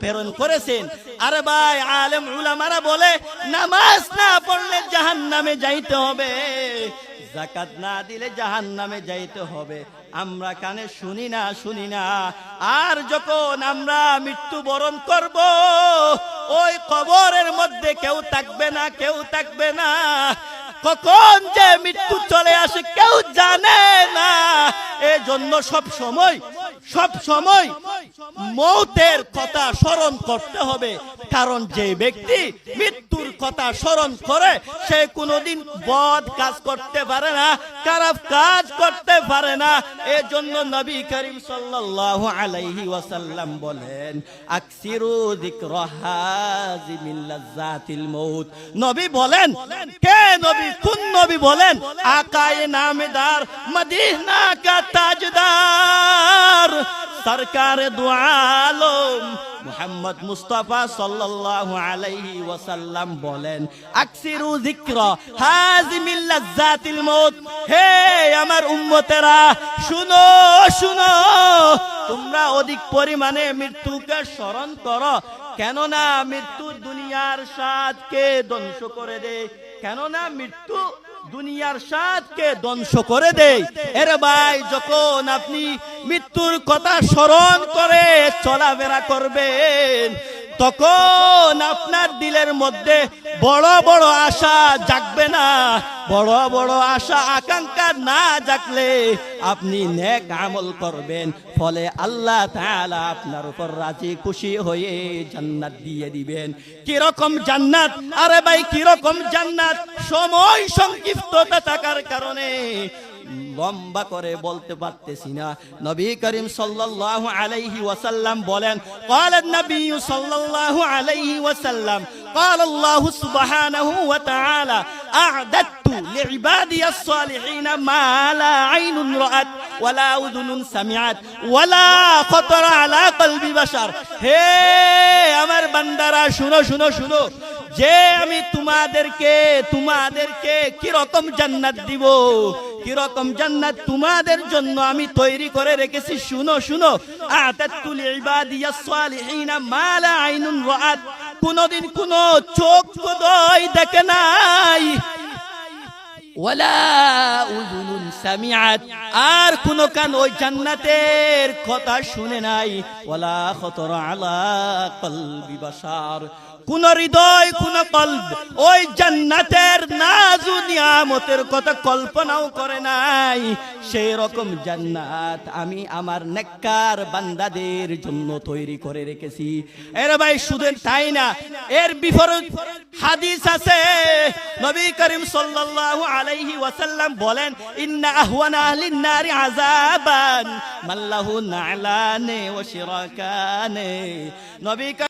প্রেরণ করেছেন। আরে ভাই, আলেম উলামারা বলে, নামাজ না পড়লে জাহান নামে যাইতে হবে। জাকাত না দিলে জাহান নামে যাইতে হবে। আমরা কানে শুনি না শুনি না। আর যখন আমরা মৃত্যুবরণ করব, ওই কবরের মধ্যে কেউ থাকবে না, কেউ থাকবে না। কখন যে মৃত্যু চলে আসে কেউ জানে না। এজন্য সব সময় সব সময় মৌতের কথা স্মরণ করতে হবে। কারণ যে ব্যক্তি মৃত্যুর কথা স্মরণ করে সে কোনোদিন বদ কাজ করতে পারে না খারাপ কাজ করতে পারে না। এজন্য নবী করিম সাল্লাল্লাহু আলাইহি ওয়াসাল্লাম বলেন আকসিরু যিকর হাজিমিল লাজ্জাতিল মউত। নবী বলেন কে নবী? কোন নবী বলেন? আকায়ে নামেদার মদিনা কা সরকার দু আলম মুহাম্মদ মুস্তাফা সাল্লাল্লাহু আলাইহি ওয়াসাল্লাম বলেন, আকসিরু যিকর হাজিমিল লাজ্জাতিল মউত। হে আমার উম্মতেরা, শুনো শুনো। তোমরা অধিক পরিমাণে মৃত্যুকে স্মরণ করো। কেননা মৃত্যু দুনিয়ার স্বাদকে ধ্বংস করে দেয়। কেননা মৃত্যু দুনিয়ার স্বাদকে ধ্বংস করে দেয়। এর ভাই, যখন আপনি মৃত্যুর কথা স্মরণ করে চলাফেরা করবেন তখন আপনার দিলের মধ্যে বড় বড় আশা জাগবে না। বড় বড় আশা, আকাঙ্ক্ষা না জাগলে আপনি নেক আমল করবেন। ফলে আল্লাহ তাআলা আপনার উপর রাজি, খুশি হয়ে জান্নাত দিয়ে দিবেন। কীরকম জান্নাত? আরে ভাই, কীরকম জান্নাত? সময় সংক্ষিপ্ততা থাকার কারণে লম্বা করে বলতে পারতেছি না নবী করিম সাল্লাল্লাহু আলাইহি ওয়াসাল্লাম বলেন قال النبي صلى الله عليه وسلم قال الله سبحانه وتعالى أعددت لعبادي الصالحين ما لا عين رأت ولا أذن سمعت ولا خطر على قلب بشر হে আমার বান্দারা শুনো শুনো শুনো যে আমি তোমাদেরকে তোমাদেরকে কীরকম জান্নাত দিব? কীরকম জান্নাত তোমাদের জন্য আমি তৈরি করে রেখেছি? শুনো শুনো। আতাতুল ইবাদিয়াস সালিহিনা মা লা আইনুন রাআত কোনদিন কোন চোখ কোদয় দেখে নাই। ওয়ালা উযুনুন সামিআত। আর কোন কান ওই জান্নাতের কথা শুনে নাই। ওয়ালা খতর আলা কোন হৃদয়, কোন কল্প ওই জান্নাতের নাজু নিয়ামতের কথা কল্পনাও করে নাই। সেই রকম জান্নাত আমি আমার নেককার বান্দাদের জন্য তৈরি করে রেখেছি। এর ভাই, শুধু তাই না, এর বিপরীত হাদিস আছে। নবী করিম সাল্লাল্লাহু আলাইহি ওয়াসাল্লাম বলেন, ইন্না আহওয়ানা আহলিন النار عذابا. من له نعلان وشركان نبيك